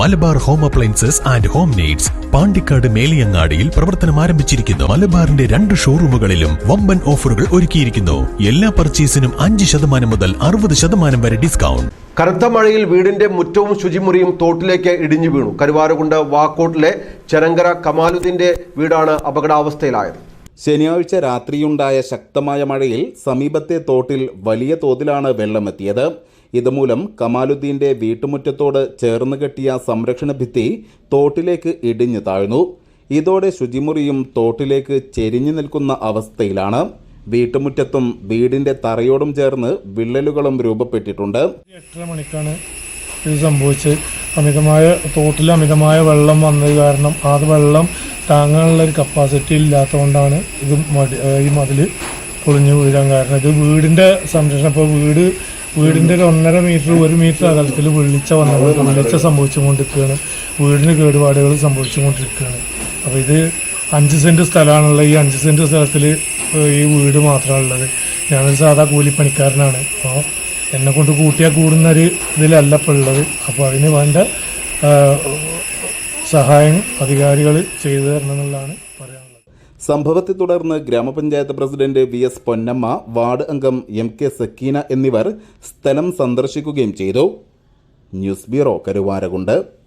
Malabar home appliances and home needs Pandikkad മേലിയങ്ങാടിയിൽ പ്രവർത്തനം ആരംഭിച്ചിരിക്കുന്നു. മലബാറിന്റെ രണ്ട് ഷോറൂമുകളിലും വമ്പൻ ഓഫറുകൾ ഒരുക്കിയിരിക്കുന്നു. എല്ലാ പർച്ചേസിനും അഞ്ച് ശതമാനം മുതൽ അറുപത് ശതമാനം വരെ ഡിസ്കൗണ്ട്. കനത്ത മഴയിൽ വീടിന്റെ മുറ്റവും ശുചിമുറിയും തോട്ടിലേക്ക് ഇടിഞ്ഞു വീണു. കരുവാരകുണ്ട് വാക്കോട്ടിലെ ചെരങ്കര കമാലുദ്ദീന്റെ വീടാണ് അപകടാവസ്ഥയിലായത്. ശനിയാഴ്ച രാത്രിയുണ്ടായ ശക്തമായ മഴയിൽ സമീപത്തെ തോട്ടിൽ വലിയ തോതിലാണ് വെള്ളമെത്തിയത്. ഇതുമൂലം കമാലുദ്ദീന്റെ വീട്ടുമുറ്റത്തോട് ചേർന്ന് കെട്ടിയ സംരക്ഷണ ഭിത്തി തോട്ടിലേക്ക് ഇടിഞ്ഞു താഴ്ന്നു. ഇതോടെ ശുചിമുറിയും തോട്ടിലേക്ക് ചെരിഞ്ഞു നിൽക്കുന്ന അവസ്ഥയിലാണ്. വീട്ടുമുറ്റത്തും വീടിന്റെ തറയോടും ചേർന്ന് വിള്ളലുകളും രൂപപ്പെട്ടിട്ടുണ്ട്. എട്ടര മണിക്കാണ് ഇത് സംഭവിച്ചത്. അമിതമായ തോട്ടിൽ അമിതമായ വെള്ളം വന്നത് കാരണം ആ വെള്ളം താങ്ങാനുള്ള ഒരു കപ്പാസിറ്റി ഇല്ലാത്തതുകൊണ്ടാണ് ഇത് ഈ മതിൽ പൊളിഞ്ഞു വീഴാൻ കാരണം. ഇത് വീടിന്റെ സംരക്ഷണം ഇപ്പോൾ വീട് വീടിന്റെ ഒരു ഒന്നര മീറ്റർ ഒരു മീറ്റർ അകലത്തിൽ വെള്ളിച്ച വന്നത് വെള്ളിച്ച സംഭവിച്ചുകൊണ്ടിരിക്കുകയാണ്. വീടിന് കേടുപാടുകൾ സംഭവിച്ചുകൊണ്ടിരിക്കുകയാണ്. അപ്പോൾ ഇത് അഞ്ച് സെന്റ് സ്ഥലമാണുള്ളത് ഈ അഞ്ച് സെന്റ് സ്ഥലത്തിൽ ഈ വീട് മാത്രമാണുള്ളത്. ഞാനൊരു സാധാ കൂലിപ്പണിക്കാരനാണ്. അപ്പോൾ എന്നെ കൊണ്ട് കൂട്ടിയാൽ കൂടുന്നൊരു ഇതിലല്ല ഇപ്പോൾ ഉള്ളത്. അപ്പോൾ അതിന് വേണ്ട സഹായം അധികാരികൾ ചെയ്തു തരണം എന്നുള്ളതാണ് പറയാനുള്ളത്. സംഭവത്തെ തുടർന്ന് ഗ്രാമപഞ്ചായത്ത് president V S Ponnamma ward അംഗം എം കെ സക്കീന എന്നിവർ സ്ഥലം സന്ദർശിക്കുകയും ചെയ്തു. News bureau Karuvarakundu.